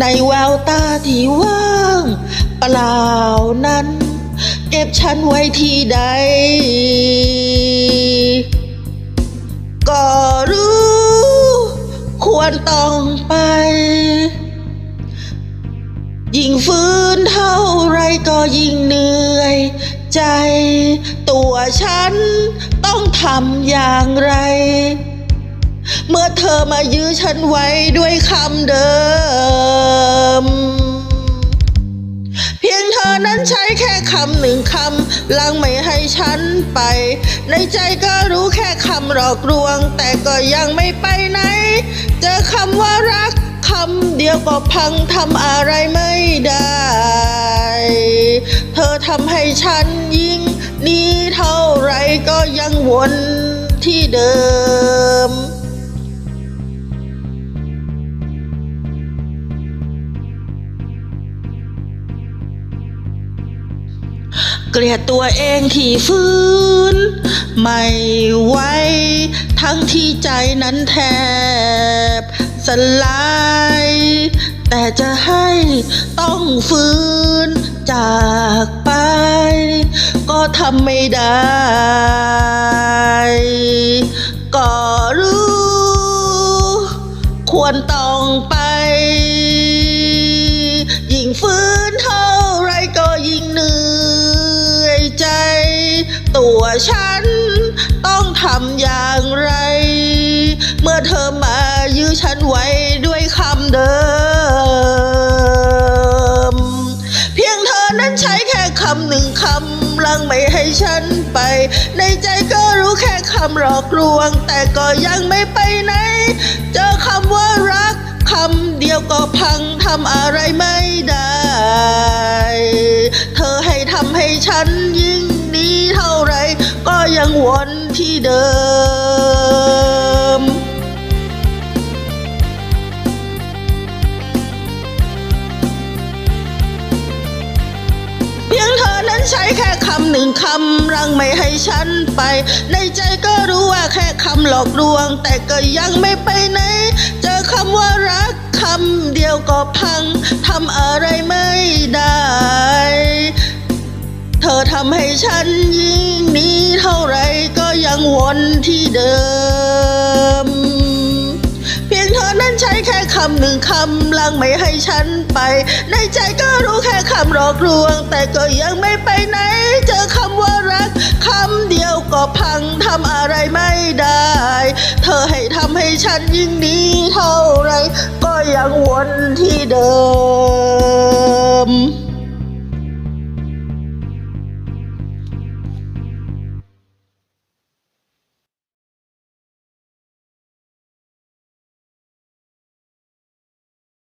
ในแววตาที่ว่างเปล่านั้น เก็บฉันไว้ที่ใด ก็รู้ ควรต้องไป ยิ่งฟื้นเท่าไรก็ยิ่งเหนื่อย ใจ ตัวฉันต้องทำอย่างไร เมื่อเธอมายื้อฉันไว้ด้วยคำเดิม เพียงเธอนั้นใช้แค่คำหนึ่งคำลังไม่ให้ฉันไป ในใจก็รู้แค่คำหลอกลวง แต่ก็ยังไม่ไปไหน เจอคำว่ารักคำเดียวก็พังทำอะไรไม่ได้ เธอทำให้ฉันยิ่ง นี้เท่าไรก็ยังวนที่เดิม กลียดตัวเองที่ฟื้น ไม่ไหวทั้งที่ใจนั้นแทบ สลาย แต่จะให้ต้องฟื้นจากไป ก็ทำไม่ได้ ก็รู้ ควรต้องไป ยิ่งฟื้น วฉัน ต้องทำอย่างไร เมื่อเธอมายื้อฉันไว้ด้วยคำเดิม เพียงเธอนั้นใช้แค่คำหนึ่งคำลังไม่ให้ฉันไป ในใจก็รู้แค่คำหลอกลวง แต่ก็ยังไม่ไปไหน เจอคำว่ารักคำเดียวก็พังทำอะไรไม่ได้ เธอให้ทำให้ฉัน วนที่เดิม เพียงเธอนั้นใช้แค่คำหนึ่งคำรังไม่ให้ฉันไป ในใจก็รู้ว่าแค่คำหลอกลวง แต่ก็ยังไม่ไปไหน เจอคำว่ารักคำเดียวก็พัง วนที่เดิม เพียงเธอนั้นใช้แค่คำหนึ่งคำลังไม่ให้ฉันไป ในใจก็รู้แค่คำหลอกลวง แต่ก็ยังไม่ไปไหน เจอคำว่ารักคำเดียวก็พังทำอะไรไม่ได้ เธอให้ทำให้ฉันยิ่งหนี้เท่าไรก็ยังวนที่เดิม